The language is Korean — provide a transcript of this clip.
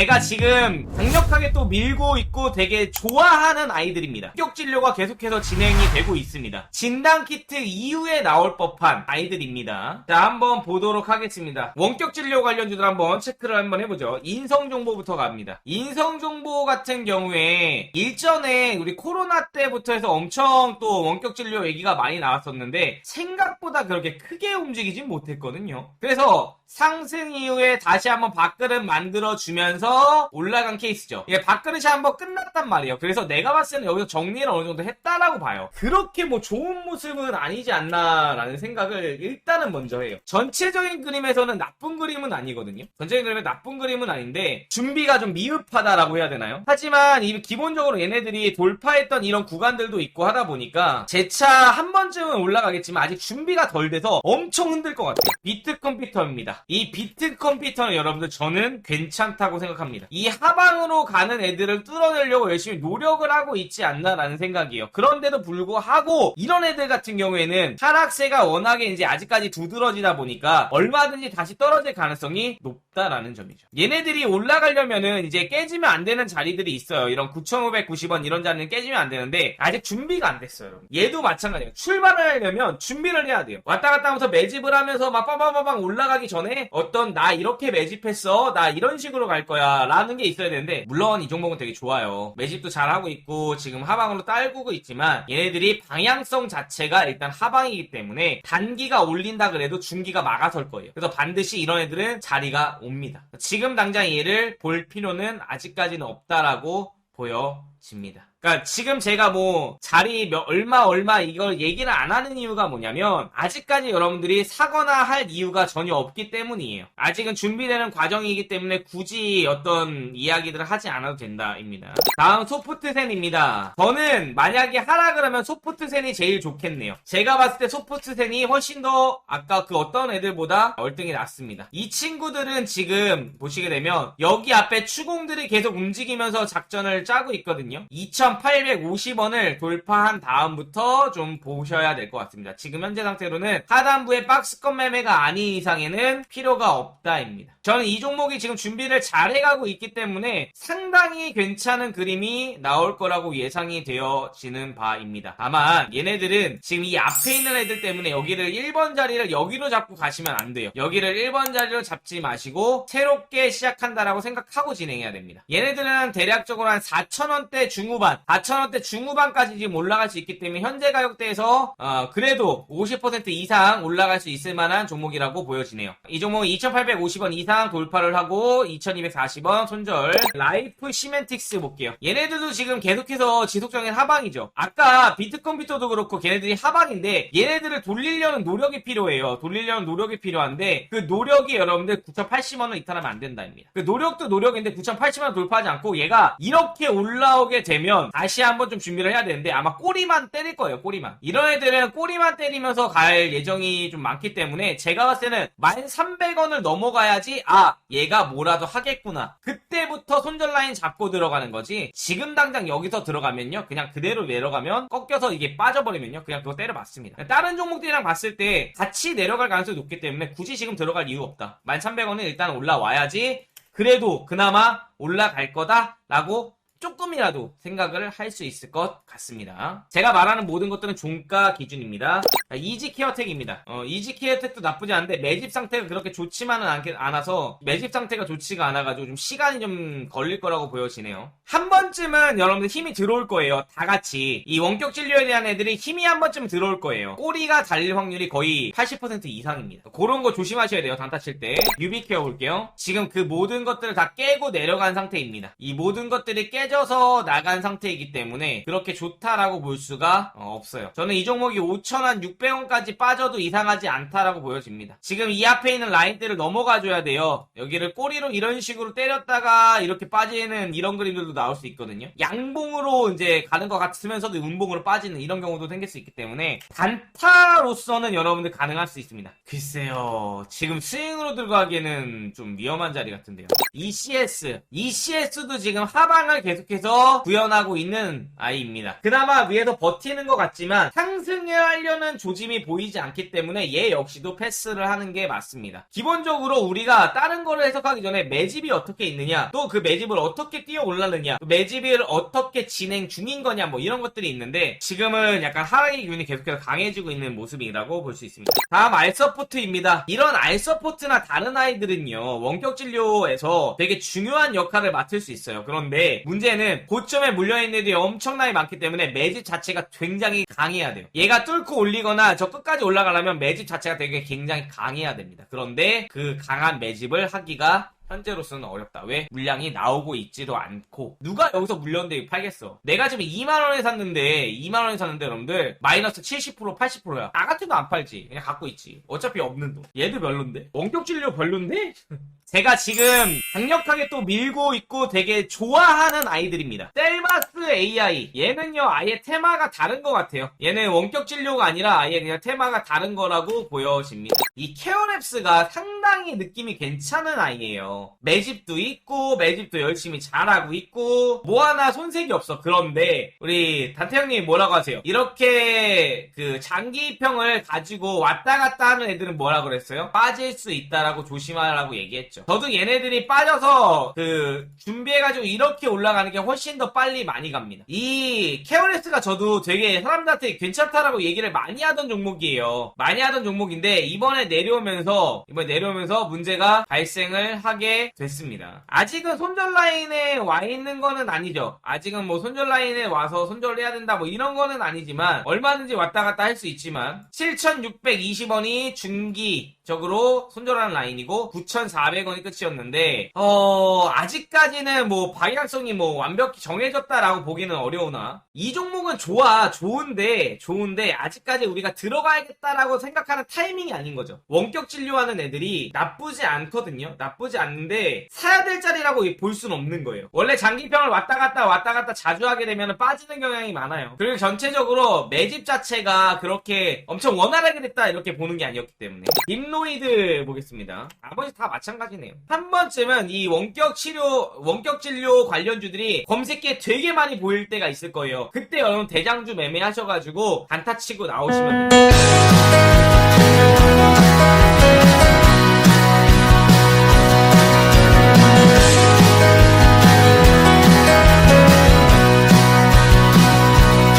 제가 지금 강력하게 또 밀고 있고 되게 좋아하는 아이들입니다. 합격 진료가 계속해서 진행이 되고 있습니다. 진단 키트 이후에 나올 법한 아이들입니다. 자, 한번 보도록 하겠습니다. 원격 진료 관련주들 한번 체크를 한번 해보죠. 인성 정보부터 갑니다. 인성 정보 같은 경우에 일전에 우리 코로나 때부터 해서 엄청 또 원격 진료 얘기가 많이 나왔었는데 생각보다 그렇게 크게 움직이진 못했거든요. 그래서 상승 이후에 다시 한번 밥그릇 만들어 주면서 올라간 케이스죠. 예, 밥그릇이 한번 끝났단 말이에요. 그래서 내가 봤을 때는 여기서 정리를 어느 정도 했다라고 봐요. 그렇게 뭐 좋은 모습은 아니지 않나라는 생각을 일단은 먼저 해요. 전체적인 그림에서는 나쁜 그림은 아니거든요. 전체적인 그림은 나쁜 그림은 아닌데 준비가 좀 미흡하다라고 해야 되나요? 하지만 이 기본적으로 얘네들이 돌파했던 이런 구간들도 있고 하다 보니까 제차한 번쯤은 올라가겠지만 아직 준비가 덜 돼서 엄청 흔들 것 같아요. 비트 컴퓨터입니다. 이 비트 컴퓨터는 여러분들 저는 괜찮다고 생각합니다. 이 하방으로 가는 애들을 뚫어내려고 열심히 노력을 하고 있지 않나라는 생각이에요. 그런데도 불구하고 이런 애들 같은 경우에는 하락세가 워낙에 이제 아직까지 두드러지다 보니까 얼마든지 다시 떨어질 가능성이 높다라는 점이죠. 얘네들이 올라가려면은 이제 깨지면 안 되는 자리들이 있어요. 이런 9,590원 이런 자리는 깨지면 안 되는데 아직 준비가 안 됐어요. 얘도 마찬가지예요. 출발을 하려면 준비를 해야 돼요. 왔다 갔다 하면서 매집을 하면서 막 빠바바방 올라가기 전에 어떤 나 이렇게 매집했어. 나 이런 식으로 갈 거야. 라는 게 있어야 되는데 물론 이 종목은 되게 좋아요. 매집도 잘하고 있고 지금 하방으로 딸구고 있지만 얘네들이 방향성 자체가 일단 하방이기 때문에 단기가 올린다 그래도 중기가 막아설 거예요. 그래서 반드시 이런 애들은 자리가 옵니다. 지금 당장 얘를 볼 필요는 아직까지는 없다라고 보여 집니다. 그러니까 지금 제가 뭐 자리 몇, 얼마 얼마 이걸 얘기를 안 하는 이유가 뭐냐면 아직까지 여러분들이 사거나 할 이유가 전혀 없기 때문이에요. 아직은 준비되는 과정이기 때문에 굳이 어떤 이야기들을 하지 않아도 된다입니다. 다음 소프트센입니다. 저는 만약에 하락을 하면 소프트센이 제일 좋겠네요. 제가 봤을 때 소프트센이 훨씬 더 아까 그 어떤 애들보다 월등히 낫습니다. 이 친구들은 지금 보시게 되면 여기 앞에 추공들이 계속 움직이면서 작전을 짜고 있거든요. 2,850원을 돌파한 다음부터 좀 보셔야 될 것 같습니다. 지금 현재 상태로는 하단부의 박스권 매매가 아닌 이상에는 필요가 없다입니다. 저는 이 종목이 지금 준비를 잘 해가고 있기 때문에 상당히 괜찮은 그림이 나올 거라고 예상이 되어지는 바입니다. 다만 얘네들은 지금 이 앞에 있는 애들 때문에 여기를 1번 자리를 여기로 잡고 가시면 안 돼요. 여기를 1번 자리로 잡지 마시고 새롭게 시작한다라고 생각하고 진행해야 됩니다. 얘네들은 대략적으로 한 4,000원대 중후반, 4,000원대 중후반까지 지금 올라갈 수 있기 때문에 현재 가격대에서 어, 그래도 50% 이상 올라갈 수 있을 만한 종목이라고 보여지네요. 이 종목은 2,850원 이상 돌파를 하고 2,240원 손절. 라이프 시멘틱스 볼게요. 얘네들도 지금 계속해서 지속적인 하방이죠. 아까 비트컴퓨터도 그렇고 걔네들이 하방인데 얘네들을 돌리려는 노력이 필요해요. 돌리려는 노력이 필요한데 그 노력이 여러분들 9,080원을 이탈하면 안 된다입니다. 그 노력도 노력인데 9,080원 돌파하지 않고 얘가 이렇게 올라오게 되면 다시 한번 좀 준비를 해야 되는데 아마 꼬리만 때릴 거예요. 꼬리만. 이런 애들은 꼬리만 때리면서 갈 예정이 좀 많기 때문에 제가 봤을 때는 1,300원을 넘어가야지 아 얘가 뭐라도 하겠구나. 그때부터 손절 라인 잡고 들어가는 거지. 지금 당장 여기서 들어가면요. 그냥 그대로 내려가면 꺾여서 이게 빠져버리면요. 그냥 그거 때려 맞습니다. 다른 종목들이랑 봤을 때 같이 내려갈 가능성이 높기 때문에 굳이 지금 들어갈 이유 없다. 1,300원은 일단 올라와야지 그래도 그나마 올라갈 거다라고 조금이라도 생각을 할 수 있을 것 같습니다. 제가 말하는 모든 것들은 종가 기준입니다. 자, 이지 케어텍입니다. 어, 이지 케어텍도 나쁘지 않은데 매집 상태가 그렇게 좋지만은 않게, 않아서 매집 상태가 좋지가 않아가지고 좀 시간이 좀 걸릴 거라고 보여지네요. 한 번쯤은 여러분들 힘이 들어올 거예요. 다 같이 이 원격 진료에 대한 애들이 힘이 한 번쯤 들어올 거예요. 꼬리가 달릴 확률이 거의 80% 이상입니다. 그런 거 조심하셔야 돼요. 단타 칠 때. 유비 케어 볼게요. 지금 그 모든 것들을 다 깨고 내려간 상태입니다. 이 모든 것들이 깨 깨져서 나간 상태이기 때문에 그렇게 좋다라고 볼 수가 어, 없어요. 저는 이 종목이 5천원 600원까지 빠져도 이상하지 않다라고 보여집니다. 지금 이 앞에 있는 라인대를 넘어가줘야 돼요. 여기를 꼬리로 이런 식으로 때렸다가 이렇게 빠지는 이런 그림들도 나올 수 있거든요. 양봉으로 이제 가는 것 같으면서도 음봉으로 빠지는 이런 경우도 생길 수 있기 때문에 단타로서는 여러분들 가능할 수 있습니다. 글쎄요. 지금 스윙으로 들어가기에는 좀 위험한 자리 같은데요. ECS. ECS도 지금 하방을 계속 계속해서 구현하고 있는 아이입니다. 그나마 위에서 버티는 것 같지만 상승을 하려는 조짐이 보이지 않기 때문에 얘 역시도 패스를 하는 게 맞습니다. 기본적으로 우리가 다른 거를 해석하기 전에 매집이 어떻게 있느냐, 또 그 매집을 어떻게 뛰어 올랐느냐, 또 매집을 어떻게 진행 중인 거냐, 뭐 이런 것들이 있는데 지금은 약간 하락의 기운이 계속해서 강해지고 있는 모습이라고 볼 수 있습니다. 다음 알서포트입니다. 이런 알서포트나 다른 아이들은요, 원격 진료에서 되게 중요한 역할을 맡을 수 있어요. 그런데 문제 는 고점에 물려있는 애들이 엄청나게 많기 때문에 매집 자체가 굉장히 강해야 돼요. 얘가 뚫고 올리거나 저 끝까지 올라가려면 매집 자체가 되게 굉장히 강해야 됩니다. 그런데 그 강한 매집을 하기가 현재로서는 어렵다. 왜? 물량이 나오고 있지도 않고. 누가 여기서 물렸는데 팔겠어? 내가 지금 2만 원에 샀는데, 2만 원에 샀는데, 여러분들, 마이너스 70%, 80%야. 나 같아도 안 팔지. 그냥 갖고 있지. 어차피 없는 돈. 얘도 별론데? 원격 진료 별론데? 제가 지금 강력하게 또 밀고 있고 되게 좋아하는 아이들입니다. 셀마스 AI. 얘는요, 아예 테마가 다른 것 같아요. 얘는 원격 진료가 아니라 아예 그냥 테마가 다른 거라고 보여집니다. 이 케어랩스가 상당히 느낌이 괜찮은 아이예요. 매집도 있고, 매집도 열심히 잘하고 있고, 뭐 하나 손색이 없어. 그런데, 우리 단태 형님 뭐라고 하세요? 이렇게 그 장기평을 가지고 왔다 갔다 하는 애들은 뭐라 그랬어요? 빠질 수 있다라고 조심하라고 얘기했죠. 저도 얘네들이 빠 져서 그 준비해가지고 이렇게 올라가는 게 훨씬 더 빨리 많이 갑니다. 이 케어레스가 저도 되게 사람들한테 괜찮다라고 얘기를 많이 하던 종목이에요. 많이 하던 종목인데 이번에 내려오면서 이번에 내려오면서 문제가 발생을 하게 됐습니다. 아직은 손절 라인에 와 있는 거는 아니죠. 아직은 뭐 손절 라인에 와서 손절을 해야 된다 뭐 이런 거는 아니지만 얼마든지 왔다 갔다 할 수 있지만 7,620원이 중기 적으로 손절하는 라인이고 9,400원이 끝이었는데 어 아직까지는 뭐 방향성이 뭐 완벽히 정해졌다라고 보기는 어려우나 이 종목은 좋아 좋은데 좋은데 아직까지 우리가 들어가야겠다라고 생각하는 타이밍이 아닌 거죠. 원격 진료하는 애들이 나쁘지 않거든요. 나쁘지 않는데 사야 될 자리라고 볼 수는 없는 거예요. 원래 장기평을 왔다 갔다 왔다 갔다 자주 하게 되면 빠지는 경향이 많아요. 그리고 전체적으로 매집 자체가 그렇게 엄청 원활하게 됐다 이렇게 보는 게 아니었기 때문에 림노이드 보겠습니다. 나머지 다 마찬가지네요. 한 번쯤 보면은 이 원격 치료, 원격 진료 관련주들이 검색기에 되게 많이 보일 때가 있을 거예요. 그때 여러분 대장주 매매하셔가지고 단타 치고 나오시면 됩니다.